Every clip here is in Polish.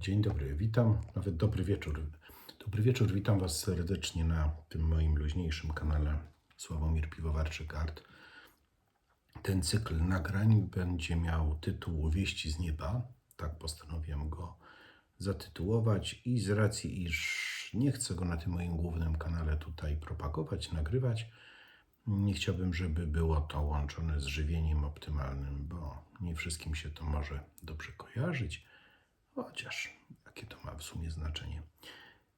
Dzień dobry, witam, nawet dobry wieczór. Dobry wieczór, witam Was serdecznie na tym moim luźniejszym kanale Sławomir Piwowarczyk Art. Ten cykl nagrań będzie miał tytuł Wieści z nieba. Tak postanowiłem go zatytułować i z racji, iż nie chcę go na tym moim głównym kanale tutaj propagować, nagrywać, nie chciałbym, żeby było to łączone z żywieniem optymalnym, bo nie wszystkim się to może dobrze kojarzyć, chociaż jakie to ma w sumie znaczenie.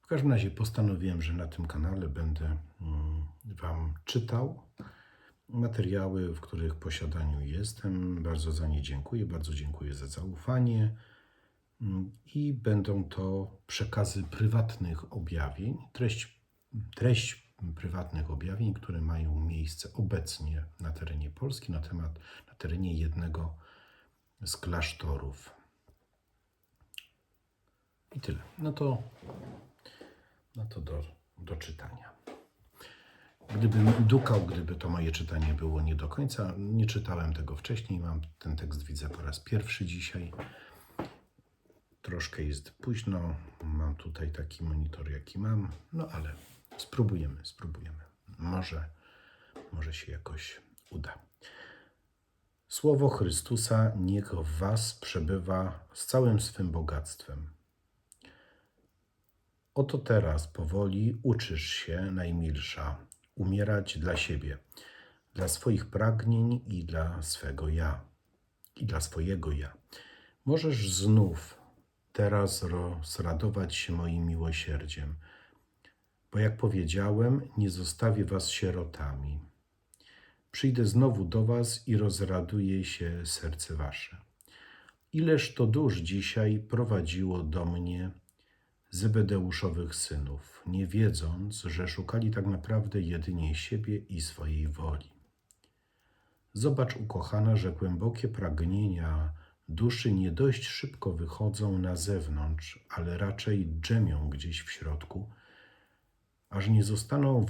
W każdym razie postanowiłem, że na tym kanale będę mm, Wam czytał materiały, w których posiadaniu jestem. Bardzo za nie dziękuję, bardzo dziękuję za zaufanie. Mm, I będą to przekazy prywatnych objawień, treść, treść prywatnych objawień, które mają miejsce obecnie na terenie Polski, na, temat, na terenie jednego z klasztorów. I tyle. No to, no to do, do czytania. Gdybym dukał, gdyby to moje czytanie było nie do końca, nie czytałem tego wcześniej, mam ten tekst widzę po raz pierwszy dzisiaj. Troszkę jest późno, mam tutaj taki monitor, jaki mam, no ale spróbujemy, spróbujemy. Może, może się jakoś uda. Słowo Chrystusa niech w Was przebywa z całym swym bogactwem. Oto teraz powoli uczysz się, najmilsza, umierać dla siebie, dla swoich pragnień i dla swego ja, i dla swojego ja. Możesz znów teraz rozradować się moim miłosierdziem, bo jak powiedziałem, nie zostawię was sierotami. Przyjdę znowu do was i rozraduje się serce wasze. Ileż to dusz dzisiaj prowadziło do mnie Zebedeuszowych synów, nie wiedząc, że szukali tak naprawdę jedynie siebie i swojej woli. Zobacz, ukochana, że głębokie pragnienia duszy nie dość szybko wychodzą na zewnątrz, ale raczej drzemią gdzieś w środku, aż nie zostaną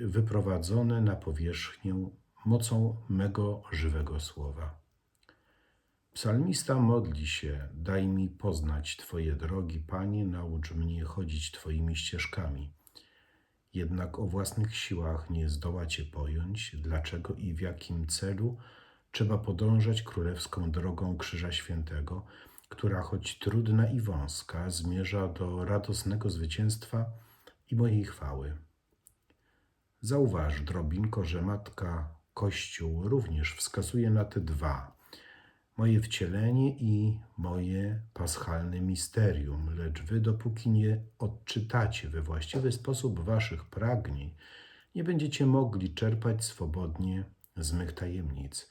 wyprowadzone na powierzchnię mocą mego żywego słowa. Psalmista modli się: Daj mi poznać Twoje drogi, Panie, naucz mnie chodzić Twoimi ścieżkami. Jednak o własnych siłach nie zdoła Cię pojąć, dlaczego i w jakim celu trzeba podążać królewską drogą Krzyża Świętego, która choć trudna i wąska, zmierza do radosnego zwycięstwa i mojej chwały. Zauważ, drobinko, że Matka Kościół również wskazuje na te dwa moje wcielenie i moje paschalne misterium, lecz wy, dopóki nie odczytacie we właściwy sposób waszych pragnień, nie będziecie mogli czerpać swobodnie z mych tajemnic.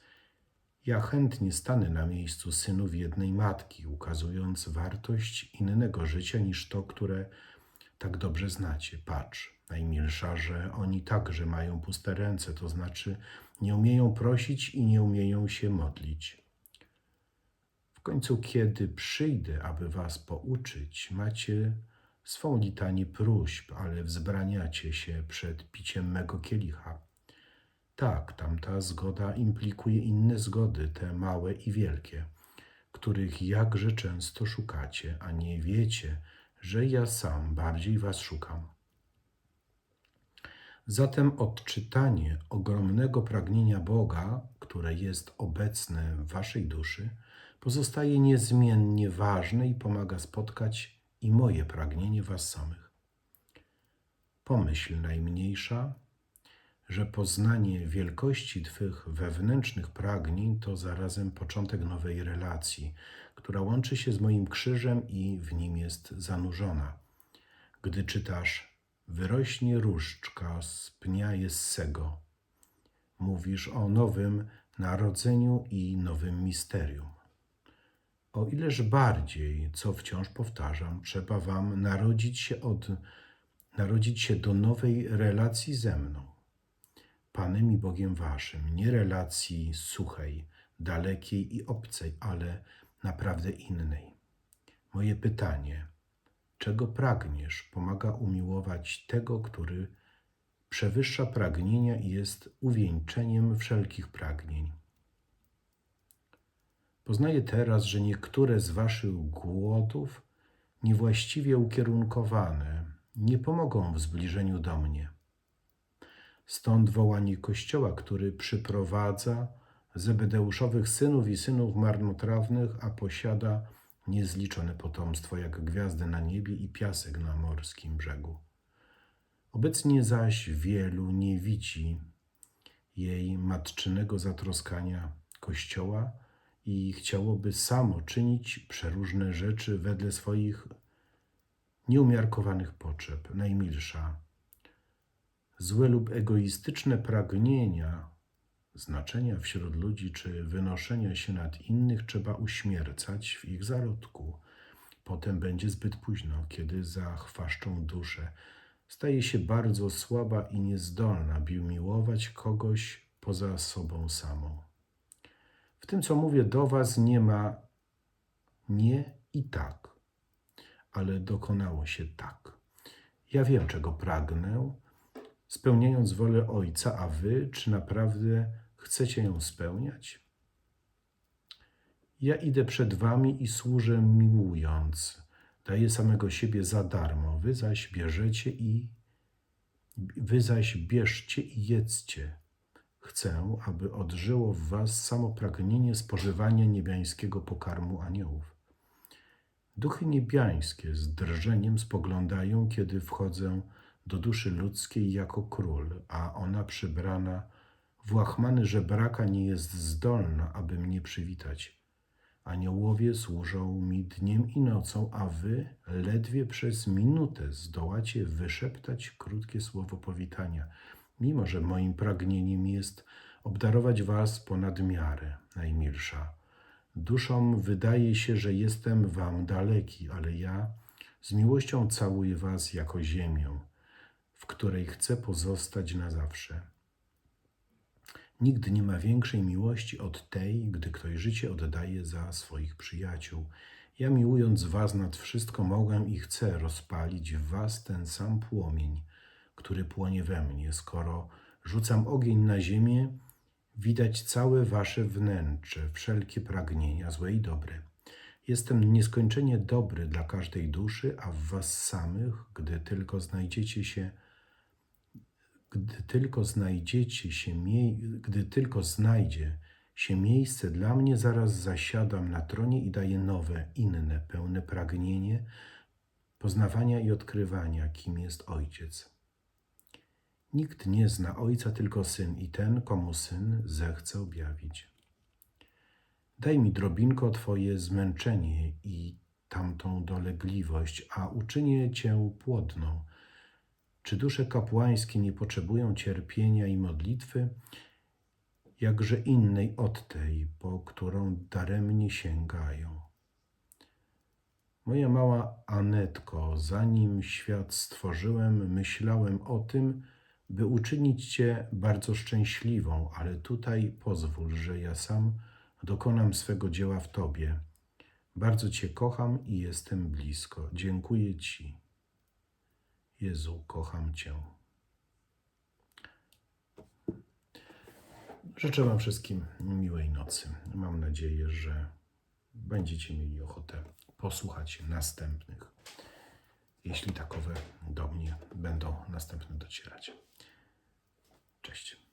Ja chętnie stanę na miejscu synów jednej matki, ukazując wartość innego życia niż to, które tak dobrze znacie. Patrz, najmilsza, że oni także mają puste ręce, to znaczy nie umieją prosić i nie umieją się modlić. Końcu, kiedy przyjdę, aby was pouczyć, macie swą litanię próśb, ale wzbraniacie się przed piciem mego kielicha. Tak, tamta zgoda implikuje inne zgody, te małe i wielkie, których jakże często szukacie, a nie wiecie, że ja sam bardziej was szukam. Zatem odczytanie ogromnego pragnienia Boga, które jest obecne w waszej duszy, pozostaje niezmiennie ważne i pomaga spotkać i moje pragnienie was samych. Pomyśl najmniejsza, że poznanie wielkości Twych wewnętrznych pragnień to zarazem początek nowej relacji, która łączy się z moim krzyżem i w nim jest zanurzona. Gdy czytasz, wyrośnie różdżka z pnia Jessego, mówisz o nowym narodzeniu i nowym misterium. O ileż bardziej, co wciąż powtarzam, trzeba wam narodzić się od narodzić się do nowej relacji ze mną, Panem i Bogiem waszym, nie relacji suchej, dalekiej i obcej, ale naprawdę innej. Moje pytanie, czego pragniesz, pomaga umiłować tego, który przewyższa pragnienia i jest uwieńczeniem wszelkich pragnień. Poznaję teraz, że niektóre z waszych głodów niewłaściwie ukierunkowane, nie pomogą w zbliżeniu do mnie. Stąd wołanie Kościoła, który przyprowadza zebedeuszowych synów i synów marnotrawnych, a posiada niezliczone potomstwo, jak gwiazdy na niebie i piasek na morskim brzegu. Obecnie zaś wielu nie widzi jej matczynego zatroskania Kościoła i chciałoby samo czynić przeróżne rzeczy wedle swoich nieumiarkowanych potrzeb. Najmilsza, złe lub egoistyczne pragnienia, znaczenia wśród ludzi czy wynoszenia się nad innych trzeba uśmiercać w ich zarodku. Potem będzie zbyt późno, kiedy zachwaszczą duszę. Staje się bardzo słaba i niezdolna, by miłować kogoś poza sobą samą. W tym, co mówię do Was, nie ma nie i tak, ale dokonało się tak. Ja wiem, czego pragnę, spełniając wolę Ojca, a Wy, czy naprawdę chcecie ją spełniać? Ja idę przed Wami i służę miłując. Daję samego siebie za darmo. Wy zaś bierzecie i Wy zaś bierzcie i jedzcie. Chcę, aby odżyło w was samo pragnienie spożywania niebiańskiego pokarmu aniołów. Duchy niebiańskie z drżeniem spoglądają, kiedy wchodzę do duszy ludzkiej jako król, a ona przybrana w łachmany żebraka nie jest zdolna, aby mnie przywitać. Aniołowie służą mi dniem i nocą, a wy ledwie przez minutę zdołacie wyszeptać krótkie słowo powitania, mimo że moim pragnieniem jest obdarować was ponad miarę, najmilsza. Duszom wydaje się, że jestem wam daleki, ale ja z miłością całuję was jako ziemię, w której chcę pozostać na zawsze. Nikt nie ma większej miłości od tej, gdy ktoś życie oddaje za swoich przyjaciół. Ja miłując was nad wszystko mogę i chcę rozpalić w was ten sam płomień, który płonie we mnie. Skoro rzucam ogień na ziemię, widać całe wasze wnętrze, wszelkie pragnienia, złe i dobre. Jestem nieskończenie dobry dla każdej duszy, a w was samych, gdy tylko znajdziecie się gdy tylko znajdziecie się gdy tylko znajdzie się miejsce dla mnie, zaraz zasiadam na tronie i daję nowe, inne, pełne pragnienie poznawania i odkrywania, kim jest Ojciec. Nikt nie zna Ojca, tylko Syn i ten, komu Syn zechce objawić. Daj mi drobinko Twoje zmęczenie i tamtą dolegliwość, a uczynię Cię płodną. Czy dusze kapłańskie nie potrzebują cierpienia i modlitwy, jakże innej od tej, po którą daremnie sięgają? Moja mała Anetko, zanim świat stworzyłem, myślałem o tym, by uczynić Cię bardzo szczęśliwą, ale tutaj pozwól, że ja sam dokonam swego dzieła w Tobie. Bardzo Cię kocham i jestem blisko. Dziękuję Ci. Jezu, kocham Cię. Życzę Wam wszystkim miłej nocy. Mam nadzieję, że będziecie mieli ochotę posłuchać następnych, jeśli takowe do mnie będą następne docierać. Cześć.